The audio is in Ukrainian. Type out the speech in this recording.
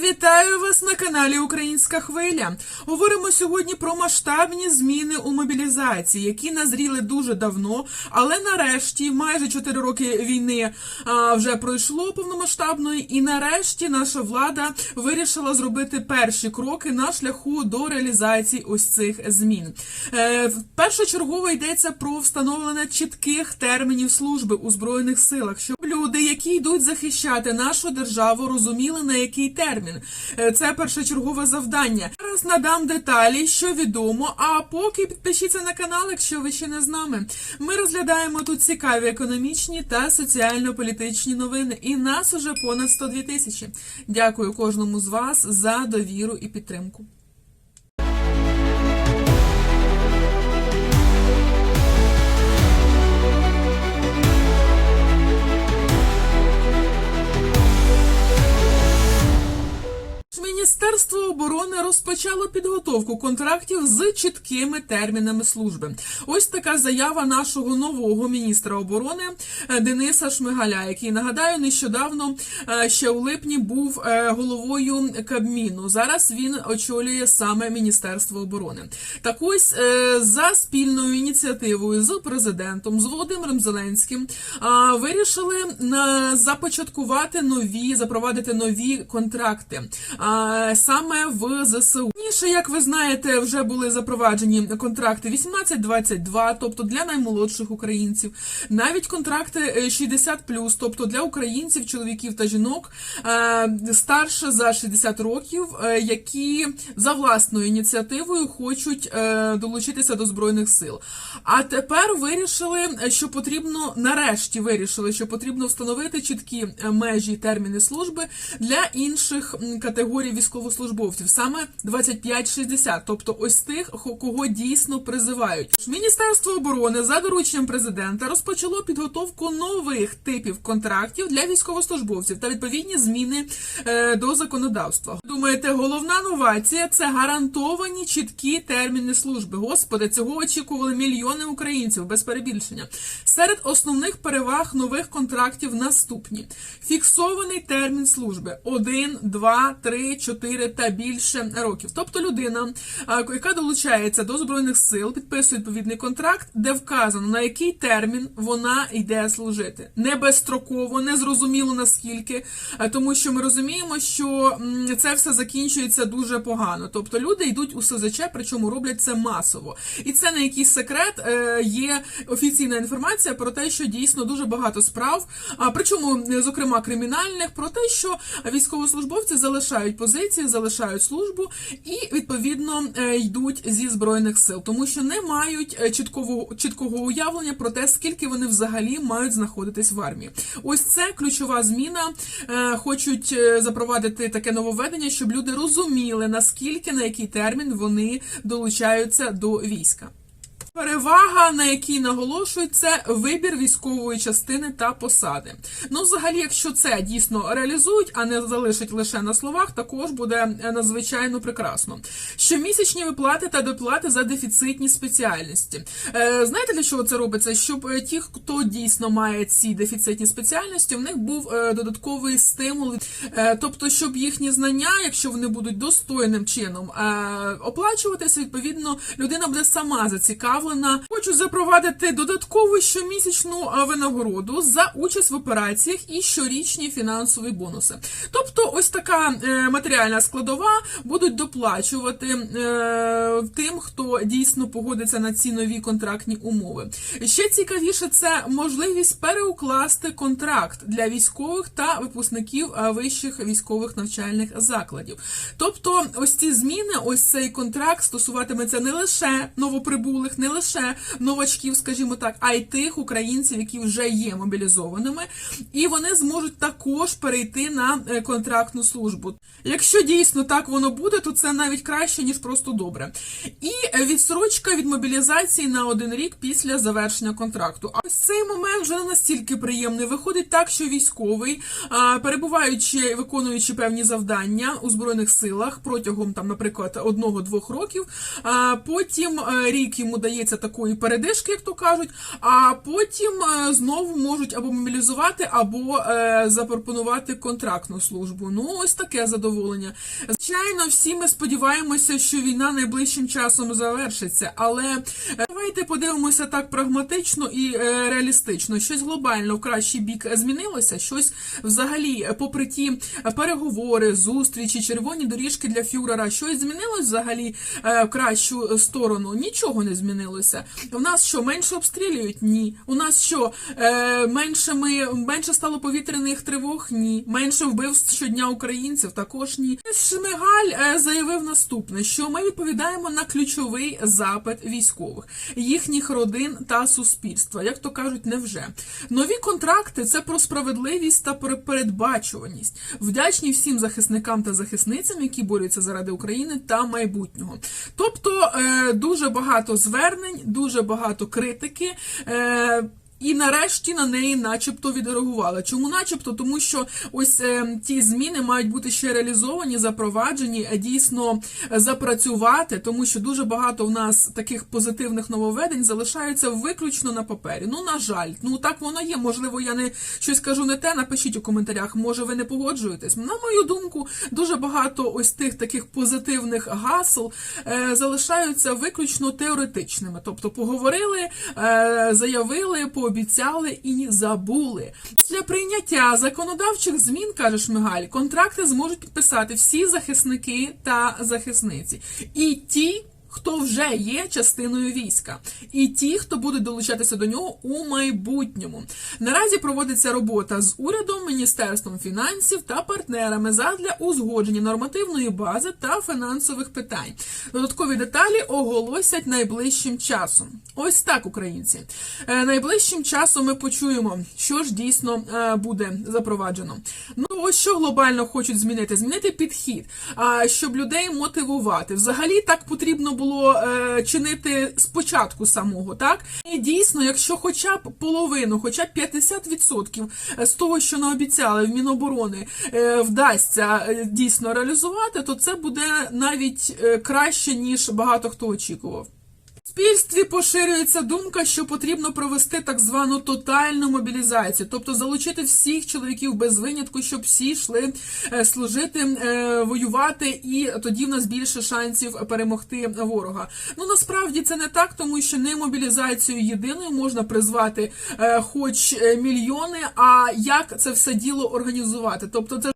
Вітаю вас на каналі Українська Хвиля. Говоримо сьогодні про масштабні зміни у мобілізації, які назріли дуже давно, але нарешті, майже 4 роки війни вже пройшло повномасштабної, і нарешті наша влада вирішила зробити перші кроки на шляху до реалізації ось цих змін. Е, першочергово йдеться про встановлення чітких термінів служби у збройних силах, щоб люди, які йдуть захищати нашу державу, розуміли на який термін. Е, Це першочергове завдання. Зараз надам деталі, що відомо. А поки підпишіться на канал, якщо ви ще не з нами. Ми розглядаємо тут цікаві економічні та соціально-політичні новини. І нас уже понад 102 тисячі. Дякую кожному з вас за довіру і підтримку. Міністерство оборони розпочало підготовку контрактів з чіткими термінами служби. Ось така заява нашого нового міністра оборони е, Дениса Шмигаля, який нагадаю нещодавно е, ще у липні був е, головою Кабміну. Зараз він очолює саме Міністерство оборони. Так ось за спільною ініціативою з президентом з Володимиром Зеленським вирішили започаткувати нові, запровадити нові контракти саме в ЗСУ. Раніше, як ви знаєте, вже були запроваджені контракти 18-22, тобто для наймолодших українців, навіть контракти е, 60+, тобто для українців, чоловіків та жінок е, старше за 60 років, е, які за власною ініціативою хочуть е, долучитися до збройних сил. А тепер вирішили, е, що потрібно нарешті вирішили, що потрібно встановити чіткі е, межі і терміни служби для інших категорій військовослужбовців, саме 25-60, тобто ось тих, кого дійсно призивають. Міністерство оборони за дорученням президента розпочало підготовку нових типів контрактів для військовослужбовців та відповідні зміни е, до законодавства. Думаєте, головна новація це гарантовані чіткі терміни служби. Господи, цього очікували мільйони українців без перебільшення. Серед основних переваг нових контрактів наступні: фіксований термін служби 1, 2, 3, 4 та більше років. Тобто людина, яка долучається до збройних сил, підписує відповідний контракт, де вказано на який термін вона йде служити. Не безстроково, не зрозуміло наскільки, тому що ми розуміємо, що це все закінчується дуже погано. Тобто люди йдуть у СЗЧ, причому роблять це масово. І це не якийсь секрет. е, Є офіційна інформація про те, що дійсно дуже багато справ, причому е, зокрема кримінальних, про те, що військовослужбовці залишають позиції, залишають службу і відповідно е, йдуть зі збройних сил, тому що не мають е, чіткого чіткого уявлення про те, скільки вони взагалі мають знаходитись в армії. Ось це ключова зміна. Е, Хочуть запровадити таке нововведення, щоб люди розуміли наскільки на який термін вони долучаються до війська. Перевага, на якій наголошують, вибір військової частини та посади. Ну, взагалі, якщо це дійсно реалізують, а не залишать лише на словах, також буде надзвичайно прекрасно. Щомісячні виплати та доплати за дефіцитні спеціальності. Е, знаєте, для чого це робиться? Щоб е, ті, хто дійсно має ці дефіцитні спеціальності, в них був е, додатковий стимул, тобто, щоб їхні знання, якщо вони будуть достойним чином оплачуватися, відповідно, людина буде сама зацікавлена. Хочуть запровадити додаткову щомісячну винагороду за участь в операціях і щорічні фінансові бонуси. Тобто, ось така е, матеріальна складова будуть доплачувати е, тим, хто дійсно погодиться на ці нові контрактні умови. Ще цікавіше це можливість переукласти контракт для військових та випускників вищих військових навчальних закладів. Тобто, ось ці зміни, ось цей контракт стосуватиметься не лише новоприбулих, не лише новачків, скажімо так, а й тих українців, які вже є мобілізованими, і вони зможуть також перейти на е, контрактну службу. Якщо дійсно так воно буде, то це навіть краще ніж просто добре. І відсрочка від мобілізації на один рік після завершення контракту. А ось цей момент вже не настільки приємний. Виходить так, що військовий, перебуваючи, виконуючи певні завдання у збройних силах протягом там, наприклад, одного-двох років, потім е, рік йому дається дається такої передишки, як то кажуть, а потім е, знову можуть або мобілізувати, або е, запропонувати контрактну службу. Ну, ось таке задоволення. Звичайно, всі ми сподіваємося, що війна найближчим часом завершиться, але е, давайте подивимося так прагматично і реалістично. Щось глобально в кращий бік змінилося, щось взагалі, попри ті переговори, зустрічі, червоні доріжки для фюрера, щось змінилось взагалі в кращу сторону? Нічого не змінилося. У нас що менше обстрілюють? Ні. У нас що е, менше ми менше стало повітряних тривог? Ні. Менше вбивств щодня українців? Також ні. Шмигаль е, заявив наступне: що ми відповідаємо на ключовий запит військових, їхніх родин та суспільства. Як то кажуть, невже нові контракти це про справедливість та передбачуваність. Вдячні всім захисникам та захисницям, які борються заради України та майбутнього. Тобто е, дуже багато звернень, дуже багато критики. Е, і нарешті на неї, начебто, відреагували. Чому, начебто, тому що ось е, ті зміни мають бути ще реалізовані, запроваджені, е, дійсно е, запрацювати, тому що дуже багато в нас таких позитивних нововведень залишаються виключно на папері. Ну, на жаль, ну так воно є. Можливо, я не щось кажу не те. Напишіть у коментарях. Може, ви не погоджуєтесь. На мою думку, дуже багато ось тих таких позитивних гасел е, залишаються виключно теоретичними. Тобто, поговорили, е, заявили, пообіцяли і забули. Після прийняття законодавчих змін, каже Шмигаль, контракти зможуть підписати всі захисники та захисниці. І ті, хто вже є частиною війська, і ті, хто будуть долучатися до нього у майбутньому. Наразі проводиться робота з урядом, міністерством фінансів та партнерами задля узгодження нормативної бази та фінансових питань. Додаткові деталі оголосять найближчим часом. Ось так, українці. Е, Найближчим часом ми почуємо, що ж дійсно е, буде запроваджено. Ну ось що глобально хочуть змінити: змінити підхід, щоб людей мотивувати. Взагалі так потрібно було е, чинити спочатку самого, так і дійсно, якщо хоча б половину, хоча б 50% з того, що наобіцяли в Міноборони, е, вдасться е, дійсно реалізувати, то це буде навіть е, краще ніж багато хто очікував. В суспільстві поширюється думка, що потрібно провести так звану тотальну мобілізацію, тобто залучити всіх чоловіків без винятку, щоб всі йшли е, служити, е, воювати, і тоді в нас більше шансів перемогти ворога. Ну насправді це не так, тому що не мобілізацією єдиною можна призвати е, хоч мільйони. А як це все діло організувати? Тобто, це